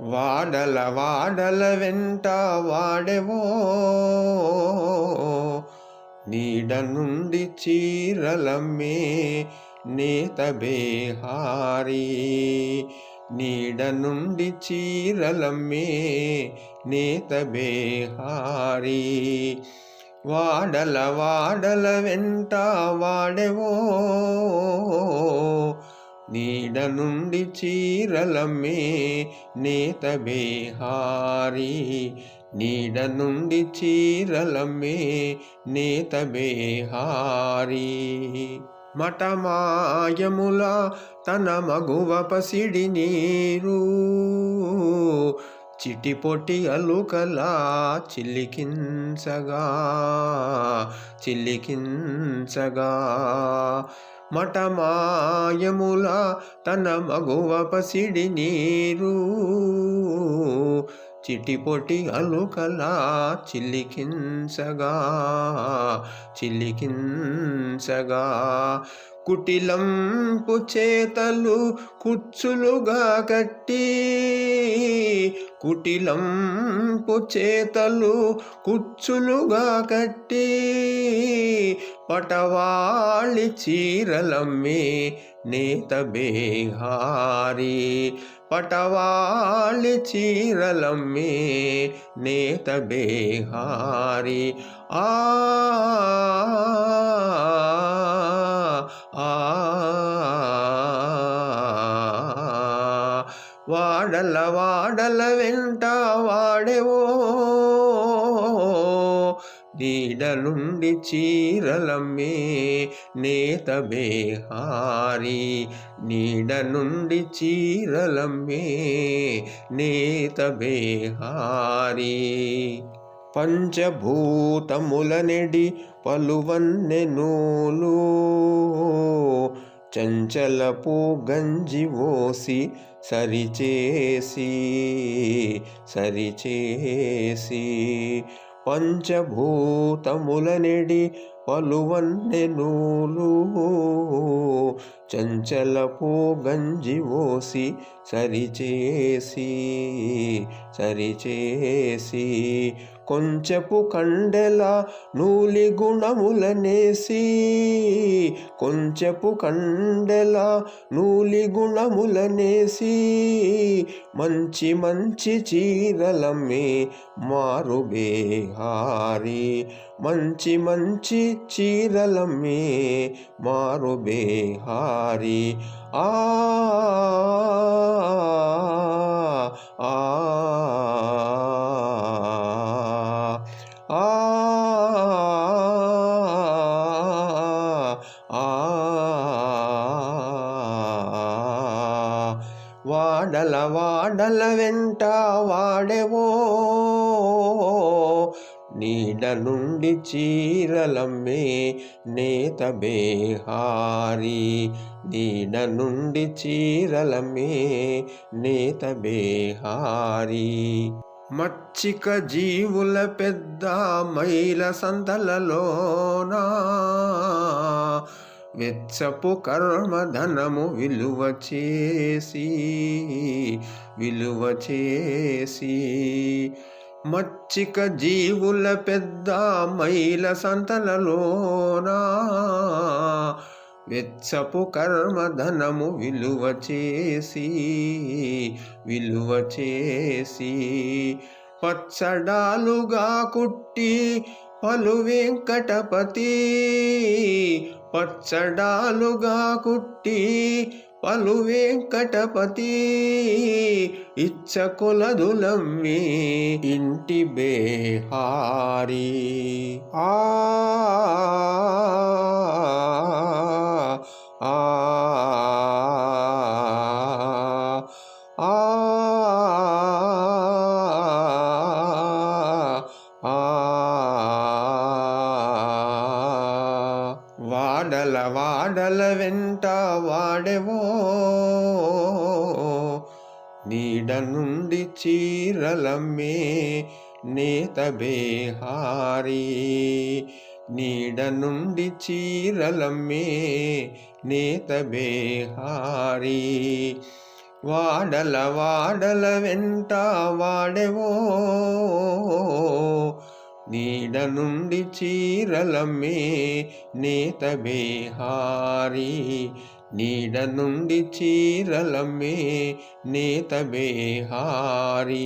వాడల వాడల వెంట వాడెవో. నీడ నుండి చీరలమ్మే నేత బేహారీ. నీడ నుండి చీరలమ్మే నేత బేహారీ. వాడల వాడల వెంట వాడెవో. నీడ నుండి చీరలమ్మే నేత బేహారీ. నీడ నుండి చీరలమ్మే నేత బేహారీ. మఠమాయముల తన మగువ పసిడి నీరు. చిటిపొటి అలుకలా చిల్లికించగా చిల్లికించగా. మఠమాయముల తన మగువ పసిడి నీరు చిటిపొటి అలుకలా చిల్లికించగా చిల్లికించగా. కుటిలంపు చేతలు కుచ్చులుగా కట్టి కుటిలంపు చేతలు కుచ్చులుగా కట్టి పటవాళి చీరలమ్మే నేత బేహారీ పటవాళి చీరలమ్మే నేత బేహారీ. ఆ వాడల వాడల వెంట వాడేవో. నీడలుండి చీరలమ్మే నేత బేహారీ నీడ నుండి చీరలమ్మే నేత బేహారీ పంచభూతముల నెడి పలువన్నెనూలు చంచలపు గంజి ఓసి సరిచేసి సరిచేసి. పంచభూతముల నెడి పలువన్నెనూలు చంచలపు గంజి ఓసి సరిచేసి సరిచేసి కొంచెపు కండెల నూలి గుణములనేసి కొంచెపు కండెల నూలి గుణములనేసి మంచి మంచి చీరలమ్మే మారుబేహారి మంచి మంచి చీరలమ్మే మారు బేహారీ ఆ ఆ ఆ వాడల వాడల వెంట వాడెవో నీడ నుండి చీరలమ్మే నేత బేహారీ. నీడ నుండి చీరలమ్మే నేత బేహారీ. మచ్చిక జీవుల పెద్ద మైల సంతలలోనా. వెచ్చపు కర్మధనము విలువ చేసి విలువ చేసి. మచ్చిక జీవుల పెద్ద మైల సంతలలోనా వెచ్చపు కర్మధనము విలువ చేసి విలువ చేసి పచ్చడాలుగా కుట్టి పలు వెంకటపతి పచ్చడాలుగా కుట్టి పలు వెంకటపతి ఇచ్చ కొలదులమ్మి ఇంటి బేహారి. ఆ ఆ. వాడల వాడల వెన్న వాడెవో. నీడ నుండి చీరలమ్మే నేత బేహారీ. నీడ నుండి చీరలమ్మే నేత బేహారీ. వాడల వాడల వెంట వాడెవో. నీడ నుండి చీరలమ్మే నేత బేహారి నీడ నుండి చీరలమ్మే నేత బేహారీ